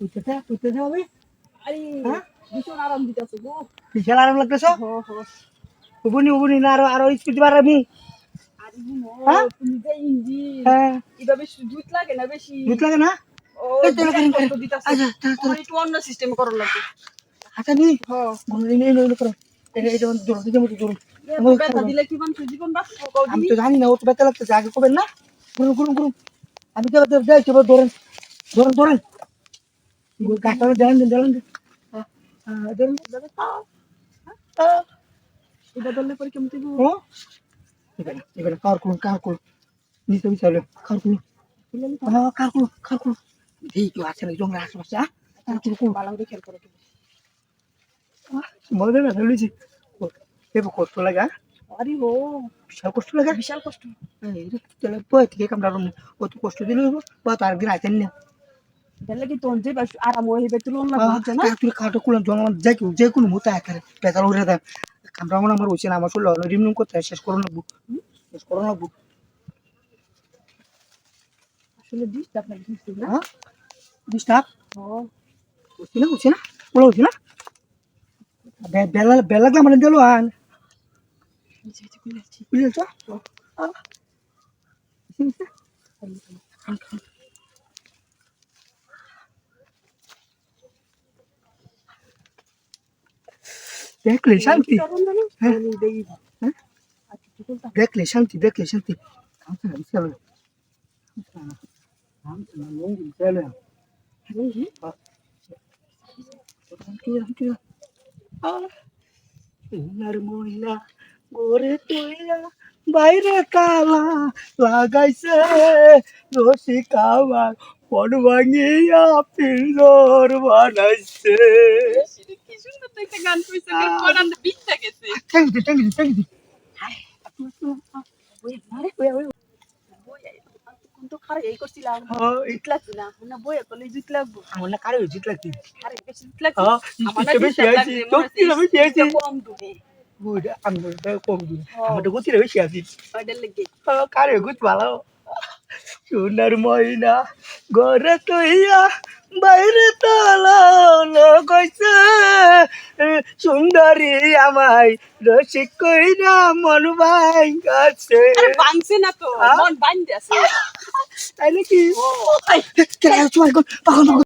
উঠতেছে উঠতেছে ভাবি। হ্যাঁ? ভীষণ আরাম দিতেছে গো। বিশাল আরাম লাগতেছ? উবুনি উবুনি না আরও আরও স্পিড বাড়াবি। হ্যাঁ? হ্যাঁ। আচ্ছা আচ্ছা জীবন আমি তো জানি না ও তো ব্যথা লাগতেছে আগে করবেন না। করুন করুন করুন। আমি তো ধরেন ধরেন ধরেন গাছটা দেন দেন দেন হ্যাঁ, ধরেন ধরেন। আহ, এটা ধরলে পরে কেমন দিব ও এবারে এবারে কার করুন কার করুন নিতে বিচারলে কার করুন হ্যাঁ কার করুন কার করুন এই তো আছে না জঙ্গলের আশেপাশে হ্যাঁ কার করুন করুন ভালো করে খেয়াল করো তুমি। মনে দেবে ফেলেছি এবার কষ্ট লাগে হ্যাঁ? আরে ও বিশাল কষ্ট লাগে বিশাল কষ্ট এই রে, তাহলে বই থেকে কামড়ানো অত কষ্ট দিলে হইব বা তার দিন আইতেন না তাহলে কি তোর যে আরাম হয়ে যাবে লাগবে না তুই খাটো কুলাম জমা যে কেউ যে কোনো মুহূর্তে আকারে পেতাল উড়ে দেয়। কামড়াবো না আমার হয়েছে না আমার শরীর রিমনিম করতে শেষ করো লাগবো শেষ করো লাগবো আসলে ডিস্টার্ব না? হ্যাঁ? ডিস্টার্ব? ও। উঠছি না বলো উঠছি না? বেলা বেলা লাগলে মানে দিল আন দেখলে শান্তি? হ্যাঁ। হ্যাঁ? দেখলে শান্তি দেখলে শান্তি কামছে না লঙ্গি বিশাল মহিলা গোরে তৈলা বাইরে কালা লাগাইছে রসিক আমার পন ভাঙিয়া পিন্দর বানাইছে সুন্দর তো একটা গান কইছে, করার বিচ্ছা গেছে। Thank you thank you thank you ওই, আরে, ওই, ওই, ওই, কোন তো খারে এই করছিলাম। জুত লাগছে না। না, বইয়ে করলে জুত লাগবো। আমার না কারও জিত লাগছে আরে, বেশি জুত লাগছে। আমার না বেশি আছে তো কি আছে ইসটা কম দূরে। বুঝ আমি কম হ্যাঁ। আমার তো গতিরে বেশি আছে। কারে গুত ভালো সোনার ময়না ঘরে তৈয়া বাইরে তালা কইছে। সুন্দরী আমায় রসিক কইরা মন ভাই গাছে আরে, ভাঙছে না তো? মন আছে। তাই নাকি পাগল।